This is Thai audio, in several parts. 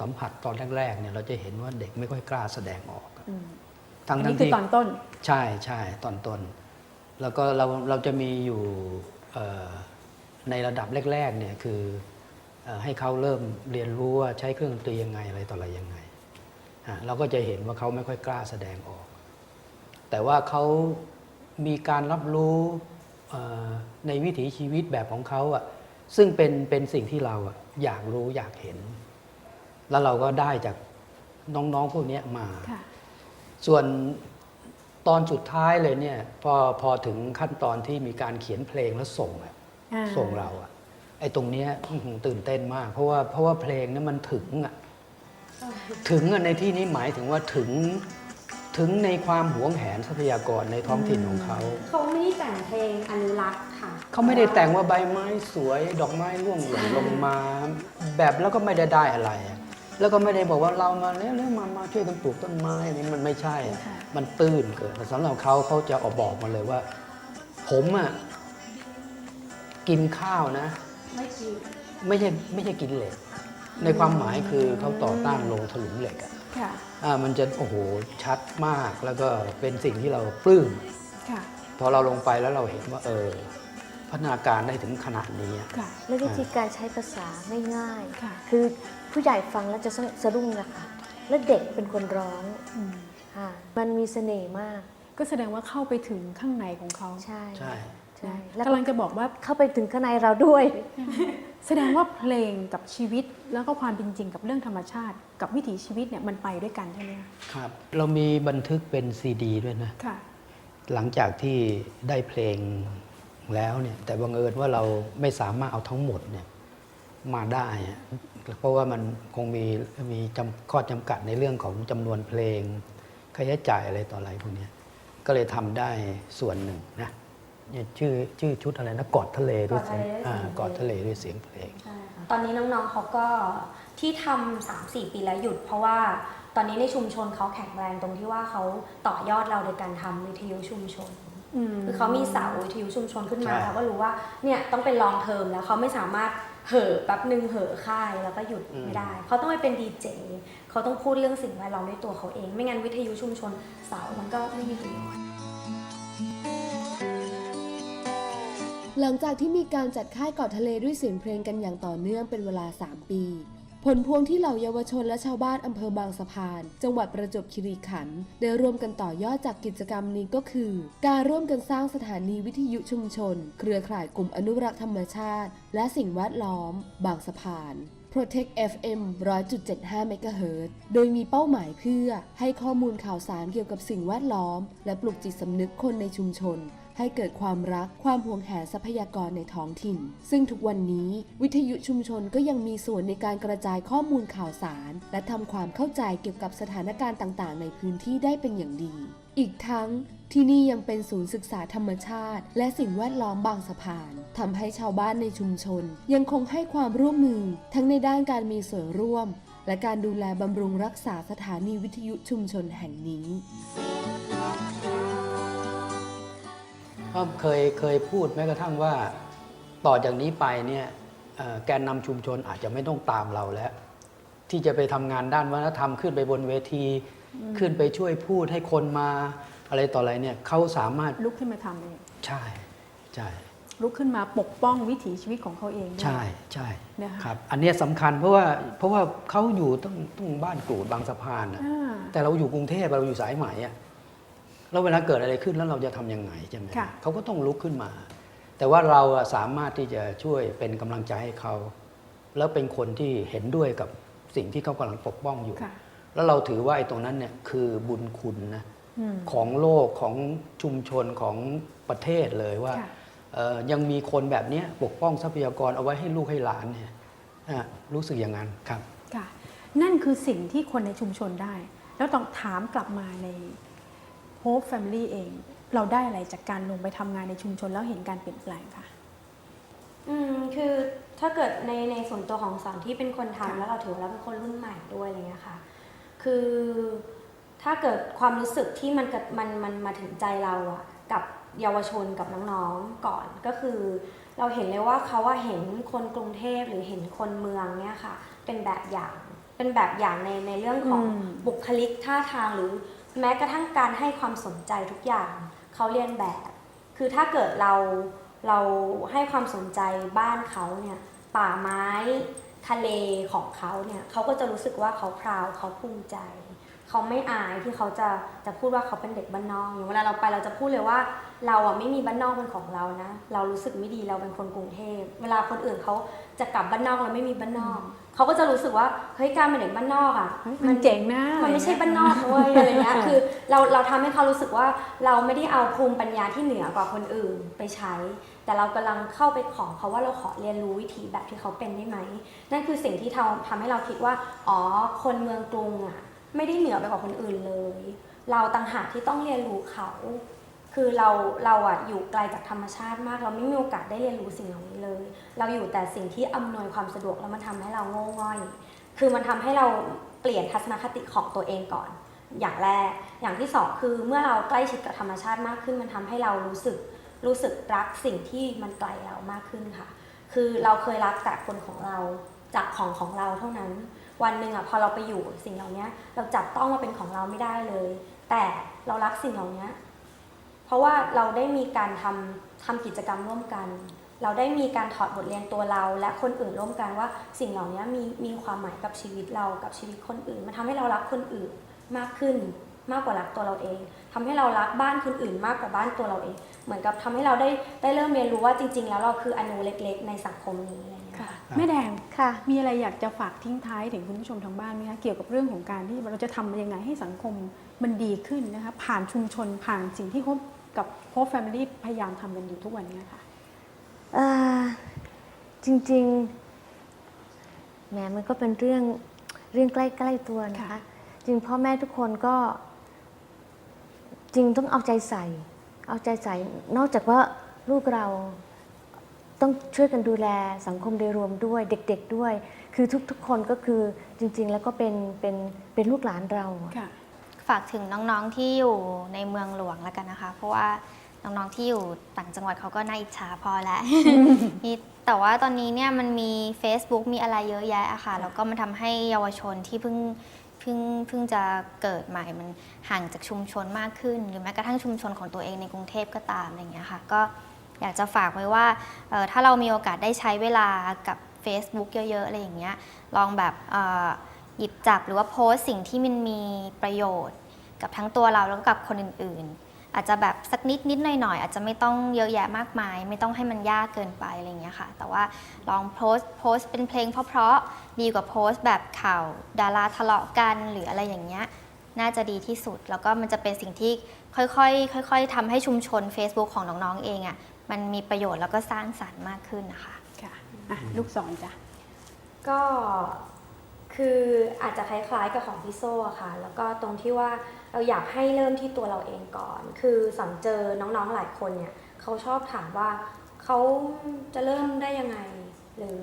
สัมผัสตอนแรกๆเนี่ยเราจะเห็นว่าเด็กไม่ค่อยกล้าแสดงออกอืมทั้งอันทั้นี้งคือที่ตอนต้น ใช่ใช่ตอนต้น แล้วก็เราเราจะมีอยู่เอ่อในระดับแรกๆเนี่ยคือเอ่อให้เขาเริ่มเรียนรู้ว่าใช้เครื่องดนตรียังไงอะไรต่ออะไรยังไงอะเราก็จะเห็นว่าเขาไม่ค่อยกล้าแสดงออก แต่ว่าเขามีการรับรู้เอ่อในวิถีชีวิตแบบของเขาอะซึ่งเป็นเป็นสิ่งที่เราอะอยากรู้อยากเห็น แล้วเราก็ได้จากน้องๆพวกเนี้ยมาค่ะส่วนตอนสุดท้ายเลยเนี่ยพอพอถึงขั้นตอนที่มีการเขียนเพลงแล้วส่งอะอ่าส่งเราอะไอ้ตรงเนี้ยอื้อหือตื่นเต้นมาก เพราะว่าเพราะว่าเพลงนั้นมันถึงอะถึงอะในที่นี้หมายถึงว่าถึงถึงในความหวงแหนทรัพยากรในท้องถิ่นของเขา เขาไม่ได้แต่งเพลงอนุรักษ์ค่ะ เขาไม่ได้แต่งว่าใบไม้สวย ดอกไม้ร่วงหล่นลงมา แบบแล้วก็ไม่ได้ได้อะไรอะ แล้วก็ไม่ได้บอกว่าเรามาเร็วๆมามาช่วยกันปลูกต้นไม้อันนี้มันไม่ใช่อะค่ะมันตื้นเกินแต่สำหรับเขาเขาจะออกบอกมาเลยว่า ผมอะกินข้าวนะ ไม่กินไม่ใช่ไม่ใช่กินเหล็ก ในความหมายคือเขาต่อต้านโรงถลุงเหล็กอะค่ะอ่ามันจะโอ้โหชัดมากแล้วก็เป็นสิ่งที่เราปลื้มค่ะพอเราลงไปแล้วเราเห็นว่าเออ พัฒนาการได้ถึงขนาดนี้อะค่ะ และวิธีการใช้ภาษาง่ายค่ะๆคือผู้ใหญ่ฟังแล้วจะสะดุ้งนะคะ และเด็กเป็นคนร้องอืมค่ะมันมีเสน่ห์มากก็แสดงว่าเข้าไปถึงข้างในของเขาใช่ใช่ ใช่นะแล้วกำลังจะบอกว่า เข้าไปถึงข้างในเราด้วย แสดงว่าเพลงกับชีวิตแล้วก็ความเป็นจริงกับเรื่องธรรมชาติ กับวิถีชีวิตเนี่ยมันไปด้วยกันใช่ไหมคะครับ เรามีบันทึกเป็นซีดีด้วยนะ ค่ะ หลังจากที่ได้เพลง แล้วเนี่ยแต่บังเอิญว่าเราไม่สามารถเอาทั้งหมดเนี่ยมาได้อะเพราะว่ามันคงมีมีจำข้อจำกัดในเรื่องของจำนวนเพลงค่าใช้จ่ายอะไรต่ออะไรพวกเนี้ยก็เลยทำได้ส่วนหนึ่งนะเนี่ยชื่อชื่อชุดอะไรนะกอดทะเลด้วยเสียงกอดทะเลด้วยเสียงเพลงอ่ากอดทะเลด้วยเสียงเพลงใช่ค่ะตอนนี้น้องๆเขาก็ที่ทำสามสี่ปีแล้วหยุด เพราะว่าตอนนี้ในชุมชนเขาแข็งแรงตรงที่ว่าเขาต่อยอดเราโดยการทำวิทยุชุมชนอืม คือเขามีเสาวิทยุชุมชนขึ้นมาใช่เขาก็รู้ว่าเนี่ยต้องเป็นลองเทอมแล้วเขาไม่สามารถเห่อะแป๊บหนึ่งเห่อะค่ายแล้วก็หยุดไม่ได้ เขาต้องไปเป็นดีเจเขาต้องพูดเรื่องสิ่งแวดล้อมด้วยตัวเขาเอง ไม่งั้นวิทยุชุมชนเสามันก็ไม่มีประโยชน์หลังจากที่มีการจัดค่ายเกาะทะเลด้วยเสียงเพลงกันอย่างต่อเนื่องเป็นเวลา 3 ปี ผลพวงที่เหล่าเยาวชนและชาวบ้านอำเภอบางสะพาน จังหวัดประจวบคีรีขันธ์ได้ร่วมกันต่อยอดจากกิจกรรมนี้ก็คือ การร่วมกันสร้างสถานีวิทยุชุมชน เครือข่ายกลุ่มอนุรักษ์ธรรมชาติ และสิ่งแวดล้อม บางสะพาน Protect FM 100.75 MHz โดยมีเป้าหมายเพื่อให้ข้อมูลข่าวสารเกี่ยวกับสิ่งแวดล้อม และปลุกจิตสำนึกคนในชุมชน ให้เกิดความรักความห่วงแหนทรัพยากรในท้องถิ่น ซึ่งทุกวันนี้วิทยุชุมชนก็ยังมีส่วนในการกระจายข้อมูลข่าวสาร และทำความเข้าใจเกี่ยวกับสถานการณ์ต่างๆ ในพื้นที่ได้เป็นอย่างดี อีกทั้งที่นี่ยังเป็นศูนย์ศึกษาธรรมชาติ และสิ่งแวดล้อมบางสะพานทำให้ชาวบ้านในชุมชน ยังคงให้ความร่วมมือ ทั้งในด้านการมีส่วนร่วม และการดูแลบำรุงรักษาสถานีวิทยุชุมชนแห่งนี้ ก็เคยเคยพูดแม้กระทั่งว่า ต่อจากนี้ไปเนี่ยเอ่อแกนนำชุมชนอาจจะไม่ต้องตามเราแล้ว ที่จะไปทำงานด้านวัฒนธรรมขึ้นไปบนเวที ขึ้นไปช่วยพูดให้คนมา อะไรต่ออะไรเนี่ยเขาสามารถลุกขึ้นมาทำเองใช่ใช่ลุกขึ้นมาปกป้องวิถีชีวิตของเขาเองด้วยใช่ใช่นะคะครับ อันเนี้ยสำคัญเพราะว่าเพราะว่าเขาอยู่ต้องต้องบ้านกรูดบางสะพานนะอ่าแต่เราอยู่กรุงเทพเราอยู่สายไหมอะ แล้วเวลาเกิดอะไรขึ้นแล้วเราจะทำยังไงใช่ไหมค่ะเขาก็ต้องลุกขึ้นมา แต่ว่าเราอะสามารถที่จะช่วยเป็นกำลังใจให้เขา แล้วเป็นคนที่เห็นด้วยกับสิ่งที่เขากำลังปกป้องอยู่ค่ะแล้วเราถือว่าไอ้ตรงนั้นเนี่ยคือบุญคุณนะอืมของโลกของชุมชนของประเทศเลยว่าค่ะเอ่อยังมีคนแบบเนี้ยปกป้องทรัพยากรเอาไว้ให้ลูกให้หลานเนี่ยอะรู้สึกอย่างนั้นครับค่ะนั่นคือสิ่งที่คนในชุมชนได้ แล้วต้องถามกลับมาใน Hope Family เอง เราได้อะไรจากการลงไปทำงานในชุมชนแล้วเห็นการเปลี่ยนแปลงคะอืมคือถ้าเกิดในในส่วนตัวของสอนที่เป็นคนทำค่ะแล้วเราถือว่าเราเป็นคนรุ่นใหม่ด้วยอะไรเงี้ยค่ะ คือถ้าเกิดความรู้สึกที่มันเกิดมันมันมาถึงใจเราอะกับเยาวชนกับน้องๆก่อนก็คือ เราเห็นเลยว่าเขาว่าเห็นคนกรุงเทพหรือเห็นคนเมืองเนี่ยค่ะ เป็นแบบอย่างเป็นแบบอย่างในในเรื่องของอืมบุคลิกท่าทางหรือ แม้กระทั่งการให้ความสนใจทุกอย่างเขาเรียนแบบ คือถ้าเกิดเราเราให้ความสนใจบ้านเขาเนี่ยป่าไม้ทะเลของเขาเนี่ยเขาก็จะรู้สึกว่าเขาพราวเขาภูมิใจ เขาไม่อายที่เขาจะจะพูดว่าเขาเป็นเด็กบ้านนอกอย่างเวลาเราไปเราจะพูดเลยว่า เราอะไม่มีบ้านนอกเป็นของเรานะ เรารู้สึกไม่ดีเราเป็นคนกรุงเทพเวลาคนอื่นเขาจะกลับบ้านนอกแล้วไม่มีบ้านนอก เขาก็จะรู้สึกว่าเฮ้ยการเป็นเด็กบ้านนอกอะเฮ้ยมันเจ๋งนะมันไม่ใช่บ้านนอกเลยอะไรเงี้ยคือเราเราทำให้เขารู้สึกว่าเราไม่ได้เอาภูมิปัญญาที่เหนือกว่าคนอื่นไปใช้ แต่เรากำลังเข้าไปขอเขาว่าเราขอเรียนรู้วิธีแบบที่เขาเป็นได้ไหมนั่นคือสิ่งที่ทำทำให้เราคิดว่าอ๋อคนเมืองกรุงอะ ไม่ได้เหนือไปกว่าคนอื่นเลย เราต่างหากที่ต้องเรียนรู้เขา คือเราเราอะอยู่ไกลจากธรรมชาติมาก เราไม่มีโอกาสได้เรียนรู้สิ่งเหล่านี้เลย เราอยู่แต่สิ่งที่อำนวยความสะดวกแล้วมันทำให้เราโง่ง่อย คือมันทำให้เราเปลี่ยนทัศนคติของตัวเองก่อน อย่างแรก อย่างที่สองคือเมื่อเราใกล้ชิดกับธรรมชาติมากขึ้น มันทำให้เรารู้สึกรู้สึกรักสิ่งที่มันไกลเรามากขึ้นค่ะ คือเราเคยรักแต่คนของเราจากของของเราเท่านั้น วันหนึ่งอะพอเราไปอยู่สิ่งเหล่านี้เราจับต้องมาเป็นของเราไม่ได้เลย แต่เรารักสิ่งเหล่านี้เพราะว่าเราได้มีการทำทำกิจกรรมร่วมกัน เราได้มีการถอดบทเรียนตัวเรา และคนอื่นร่วมกันว่าสิ่งเหล่านี้มีมีความหมายกับชีวิตเรากับชีวิตคนอื่นมันทำให้เรารักคนอื่นมากขึ้น มากกว่ารักตัวเราเองทำให้เรารักบ้านคนอื่นมากกว่าบ้านตัวเราเอง เหมือนกับทำให้เราได้ได้เริ่มเรียนรู้ว่าจริง ๆ แล้วเราคืออนูเล็ก ๆ ในสังคมนี้อะไรอย่างเงี้ยค่ะค่ะแม่แดงค่ะ มีอะไรอยากจะฝากทิ้งท้ายถึงคุณผู้ชมทางบ้านไหมคะเกี่ยวกับเรื่องของการที่เราจะทำยังไงให้สังคมมันดีขึ้นนะคะผ่านชุมชนผ่านสิ่งที่โฮปกับโฮปแฟมิลี่พยายามทำกันอยู่ทุกวันนี้ค่ะเอ่อจริงๆแหมมันก็เป็นเรื่องเรื่องใกล้ ๆ ตัวนะคะค่ะจริงพ่อแม่ทุกคนก็ จริงต้องเอาใจใส่ เอาใจใส่ นอกจากว่าลูกเราต้องช่วยกันดูแลสังคมโดยรวมด้วยเด็ก ๆด้วย คือทุกๆ คนก็คือจริง ๆ แล้วก็เป็นเป็นเป็นลูกหลานเราอะค่ะ ฝากถึงน้องๆที่อยู่ในเมืองหลวงแล้วกันนะคะ เพราะว่าน้องๆที่อยู่ต่างจังหวัดเขาก็น่าอิจฉาพอแล้วมีแต่ว่าตอนนี้เนี่ยมันมี Facebook มีอะไรเยอะแยะอะค่ะแล้วก็มันทำให้เยาวชนที่เพิ่งเพิ่งเพิ่งจะเกิดใหม่มันห่างจากชุมชนมากขึ้น หรือแม้กระทั่งชุมชนของตัวเองในกรุงเทพก็ตามอะไรอย่างเงี้ยค่ะก็อยากจะฝากไว้ว่าถ้าเรามีโอกาสได้ใช้เวลากับ Facebook เยอะๆอะไรอย่างเงี้ยลองแบบหยิบจับหรือว่าโพสต์สิ่งที่มันมีประโยชน์ กับทั้งตัวเราแล้วก็กับคนอื่นๆ อาจจะแบบสักนิดนิดหน่อยหน่อยๆอาจจะไม่ต้องเยอะแยะมากมาย ไม่ต้องให้มันยากเกินไปอะไรอย่างเงี้ยค่ะ แต่ว่าลองโพสต์โพสต์เป็นเพลงเพราะๆดีกว่าโพสต์แบบข่าวดาราทะเลาะกันหรืออะไรอย่างเงี้ยน่าจะดีที่สุด แล้วก็มันจะเป็นสิ่งที่ค่อยๆค่อยๆทำให้ชุมชน Facebook ของน้องๆเองอะ่ะมันมีประโยชน์แล้วก็สร้างสรรค์มากขึ้นนะคะค่ะอะลูกศรจ้ะก็ คืออาจจะคล้ายๆกับของพี่โซ่อะค่ะ แล้วก็ตรงที่ว่าเราอยากให้เริ่มที่ตัวเราเองก่อน คือสังเจอน้องๆหลายคนเนี่ยเขาชอบถามว่าเขาจะเริ่มได้ยังไง หรือ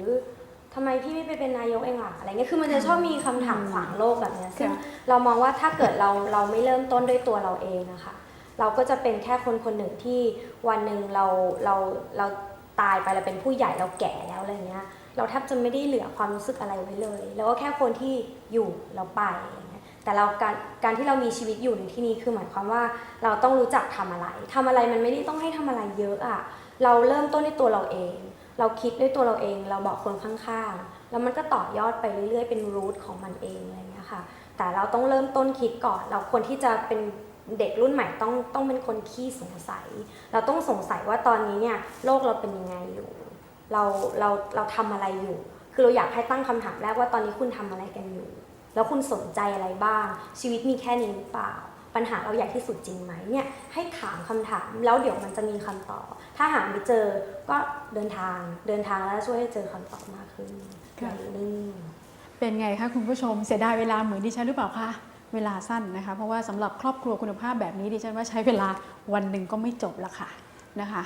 ทำไมพี่ไม่ไปเป็นนายกเองล่ะอะไรเงี้ย คือมันจะชอบมีคำถามขวางโลกแบบเนี้ยซึ่งค่ะเรามองว่าถ้าเกิดเราเราไม่เริ่มต้นด้วยตัวเราเองนะคะ เราก็จะเป็นแค่คนคนหนึ่งที่วันหนึ่งเราเราเรา ตายไปเราเป็นผู้ใหญ่เราแก่แล้วอะไรเงี้ย เราแทบจะไม่ได้เหลือความรู้สึกอะไรไว้เลยแล้วก็แค่คนที่อยู่เราไปอะไรเงี้ยแต่เราการการที่เรามีชีวิตอยู่ในที่นี้คือหมายความว่าเราต้องรู้จักทำอะไรทำอะไรมันไม่ได้ต้องให้ทำอะไรเยอะอะเราเริ่มต้นด้วยตัวเราเอง เราคิดด้วยตัวเราเอง เราบอกคนข้างๆ แล้วมันก็ต่อยอดไปเรื่อยๆ เป็นรูทของมันเองอะไรเงี้ยค่ะแต่เราต้องเริ่มต้นคิดก่อน เราควรที่จะเป็น เด็กรุ่นใหม่ต้องต้องเป็นคนขี้สงสัย เราต้องสงสัยว่าตอนนี้เนี่ยโลกเราเป็นยังไงอยู่ เราเราเราทำอะไรอยู่ คือเราอยากให้ตั้งคำถามแรกว่าตอนนี้คุณทำอะไรกันอยู่ แล้วคุณสนใจอะไรบ้าง ชีวิตมีแค่นี้หรือเปล่า ปัญหาเราใหญ่ที่สุดจริงไหมเนี่ยให้ถามคำถามแล้วเดี๋ยวมันจะมีคำตอบ ถ้าหาไม่เจอก็เดินทางเดินทางแล้วช่วยให้เจอคำตอบมากขึ้นอค่ะย่าลืมเป็นไงคะคุณผู้ชมเสียดายเวลาเหมือนดิฉันหรือเปล่าคะ เวลาสั้นนะคะ เพราะว่าสำหรับครอบครัวคุณภาพแบบนี้ดิฉันว่าใช้เวลาวันหนึ่งก็ไม่จบละค่ะนะคะ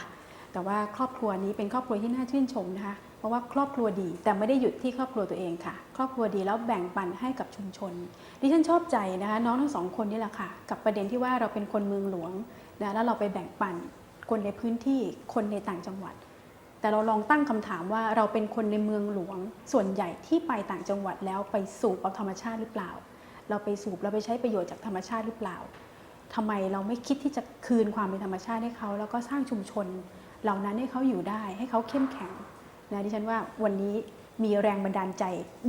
แต่ว่าครอบครัวนี้เป็นครอบครัวที่น่าชื่นชมนะคะ เพราะว่าครอบครัวดีแต่ไม่ได้หยุดที่ครอบครัวตัวเองค่ะ ครอบครัวดีแล้วแบ่งปันให้กับชุมชน ดิฉันชอบใจนะคะน้องทั้งสองคนนี่แหละค่ะ กับประเด็นที่ว่าเราเป็นคนเมืองหลวงนะแล้วเราไปแบ่งปันคนในพื้นที่คนในต่างจังหวัด แต่เราลองตั้งคำถามว่าเราเป็นคนในเมืองหลวง ส่วนใหญ่ที่ไปต่างจังหวัดแล้วไปสูบเอาธรรมชาติหรือเปล่า เราไปสูบเราไปใช้ประโยชน์จากธรรมชาติหรือเปล่าทำไมเราไม่คิดที่จะคืนความเป็นธรรมชาติให้เขาแล้วก็สร้างชุมชน เหล่านั้นให้เขาอยู่ได้ ให้เขาเข้มแข็งนะดิฉันว่าวันนี้มีแรงบันดาลใจ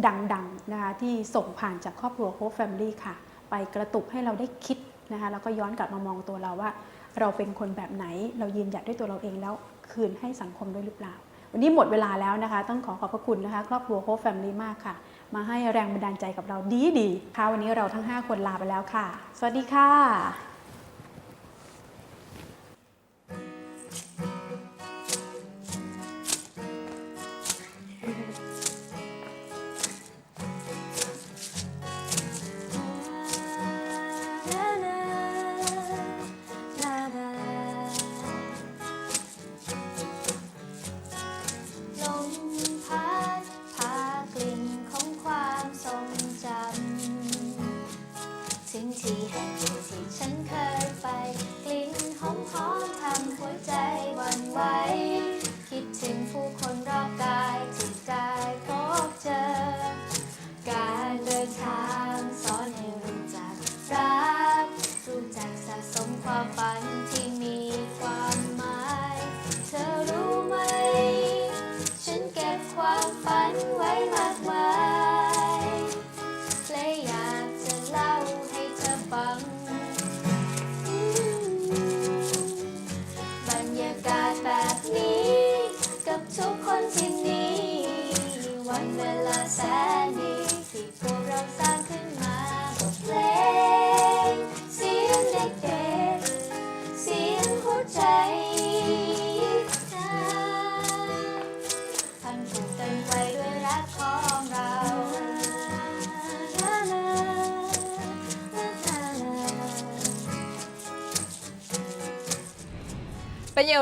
ดังๆนะคะที่ส่งผ่านจากครอบครัวโฮปแฟมิลี่ค่ะ ไปกระตุกให้เราได้คิดนะคะแล้วก็ย้อนกลับมามองตัวเราว่า เราเป็นคนแบบไหนเรายืนหยัดด้วยตัวเราเองแล้วคืนให้สังคมด้วยหรือเปล่า วันนี้หมดเวลาแล้วนะคะ ต้องขอขอบพระคุณนะคะ ครอบครัวโฮปแฟมิลี่มากค่ะ มาให้แรงบันดาลใจกับเราดีดีๆค่ะวันนี้เราทั้ง 5 คนลาไปแล้วค่ะ สวัสดีค่ะ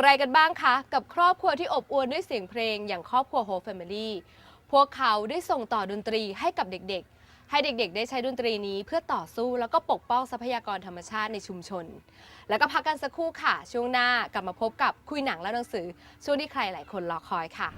ไรกันบ้างคะ กับครอบครัวที่อบอวลด้วยเสียงเพลงอย่างครอบครัวโฮฟแฟมิลี่พวกเขาได้ส่งต่อดนตรีให้กับเด็กๆ ให้เด็กๆ ได้ใช้ดนตรีนี้เพื่อต่อสู้แล้วก็ปกป้องทรัพยากรธรรมชาติในชุมชน แล้วก็พักกันสักครู่ค่ะ ช่วงหน้ากลับมาพบกับคุยหนังและหนังสือ ช่วงที่ใครหลายคนรอคอยค่ะ